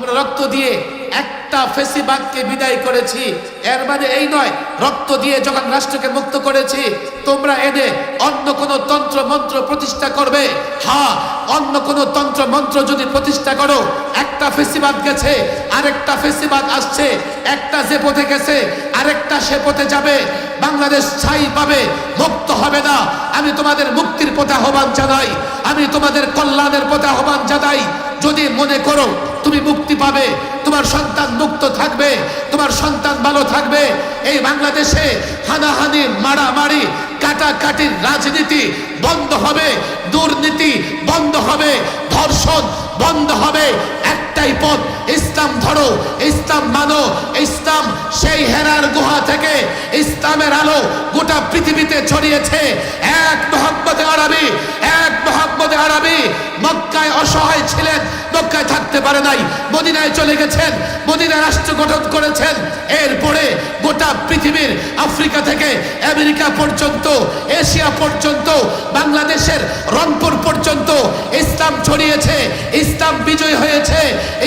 আমরা রক্ত দিয়ে একটা ফেসিবাদকে বিদায় করেছি। এর মানে এই নয়, রক্ত দিয়ে যখন রাষ্ট্রকে মুক্ত করেছি, তোমরা এনে অন্য কোনো তন্ত্র, মন্ত্র প্রতিষ্ঠা করবে। হ্যাঁ অন্য কোনো তন্ত্র, মন্ত্র যদি প্রতিষ্ঠা করো, একটা ফেসিবাদ গেছে, আরেকটা ফেসিবাদ আসছে, একটা যে পথে গেছে, আরেকটা সে পথে যাবে। বাংলাদেশ ছাই পাবে, মুক্ত হবে না। আমি তোমাদের মুক্তির পথে আহ্বান জানাই, আমি তোমাদের কল্যাণের পথে আহ্বান জানাই। যদি মনে করো তুমি মুক্তি পাবে, তোমার সন্তান মুক্ত থাকবে, তোমার সন্তান ভালো থাকবে। এই বাংলাদেশে হানাহানি, মারামারি, কাটাকাটির রাজনীতি বন্ধ হবে, দুর্নীতি বন্ধ হবে, ধর্ষণ বন্ধ হবে। একটাই পথ, ইসলাম ধরো, ইসলাম মানো, ইসলাম সেই হেরার গুহা থেকে ইসলামের আলো গোটা পৃথিবীতে ছড়িয়েছে। এক মোহাম্মদ আরবি, এক মোহাম্মদ আরবি মক্কায় অসহায় ছিলেন মক্কায় থাকতে পারে নাই। মদিনায় চলে গেছেন, মদিনা রাষ্ট্র গঠন করেছেন। এরপরে গোটা পৃথিবীর আফ্রিকা থেকে আমেরিকা পর্যন্ত, এশিয়া পর্যন্ত, বাংলাদেশের রংপুর পর্যন্ত ইসলাম ছড়িয়েছে। ইসলাম বিজয় হয়েছে।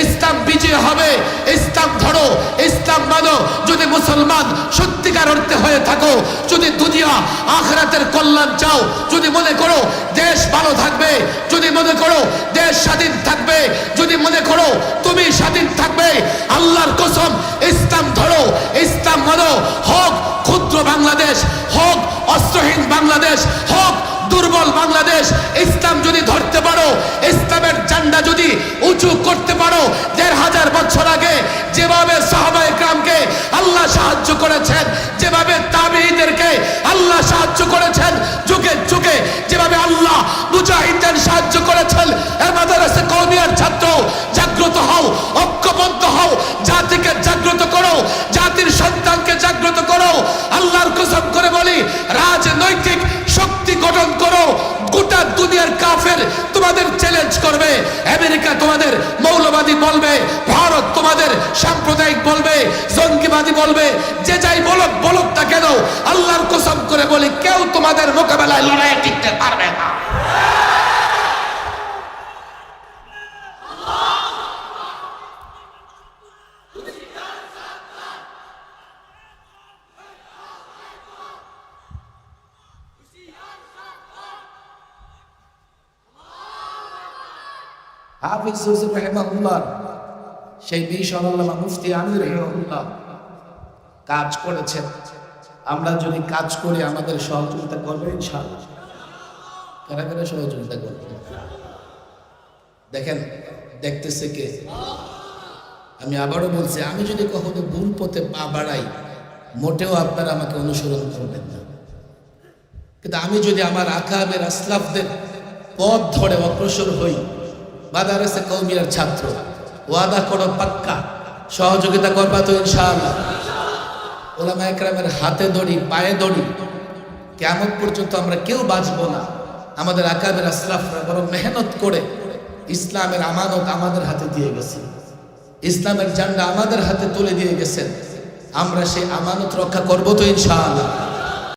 ইসলাম বিজয় হবে। ইসলাম ধরো, ইসলাম মানো। যদি মুসলমান সত্যিকার অর্থে হয়ে থাকো, যদি দুনিয়া আখরাতের কল্যাণ চাও, যদি মনে করো দেশ ভালো থাকবে, যদি মনে করো দেশ স্বাধীন থাকবে মনে করো, তুমি স্বাধীন থাকবে। আল্লাহর কসম, ইসলাম ধরো, ইসলাম মানো। হোক ক্ষুদ্র বাংলাদেশ, হোক অস্ত্রহীন বাংলাদেশ, হোক দুর্বল বাংলাদেশ, ইসলাম যদি ধরতে পারো, ইসলামের ঝান্ডা যদি উঁচু করতে পারো, দেড় হাজার বছর আগে যেভাবে সাহাবায়ে গ্রামকে আল্লাহ সাহায্য করেছেন, যেভাবে তাবিঈদেরকে আল্লাহ সাহায্য করেছেন, যুগে যুগে যেভাবে আল্লাহ জাগ্রত করো। জাতির সন্তানকে জাগ্রত করো। আল্লাহর কসম করে বলি, রাজনৈতিক শক্তি গঠন করো। গোটা দুনিয়ার কাফের তোমাদের চ্যালেঞ্জ করবে। আমেরিকা তোমাদের মৌলবাদী বলবে। ভারত তোমাদের সাম্প্রদায়িক বলবে। জঙ্গিবাদী বলবে। যে যাই বলক বলক তা কেন, আল্লাহর কসম করে বলি, কেউ তোমাদের মোকাবেলায় লড়াইয়ে টিকতে পারবে না। হাফিজ রহমাহুল্লাহ, সেই আল্লামা মুফতি আমির কাজ করেছেন। আমরা যদি কাজ করি, আমাদের সহযোগিতা করবে ইনশাআল্লাহ। কারা কারা সহযোগিতা করবে? দেখেন, দেখতেছে কে? আমি আবারও বলছি, আমি যদি কখনো ভুল পথে পা বাড়াই, মোটেও আপনারা আমাকে অনুসরণ করবেন না। কিন্তু আমি যদি আমার আকাবের আসলাফদের পথ ধরে অগ্রসর হই মাদারেসে কৌমিয়ার ছাত্র। ওয়াদা করো পাক্কা। সহযোগিতা করবা তো ইনশাআল্লাহ। ওলামা একরামের হাতে দড়ি, পায়ে দড়ি। কেমন পর্যন্ত আমরা কেউ বাঁচবো না। আমাদের আকাবের আসলাফরা বড় মেহনত করে ইসলামের আমানত আমাদের হাতে দিয়ে গেছে। ইসলামের জান্ডা আমাদের হাতে তুলে দিয়ে গেছেন। আমরা সেই আমানত রক্ষা করব তো ইনশাআল্লাহ।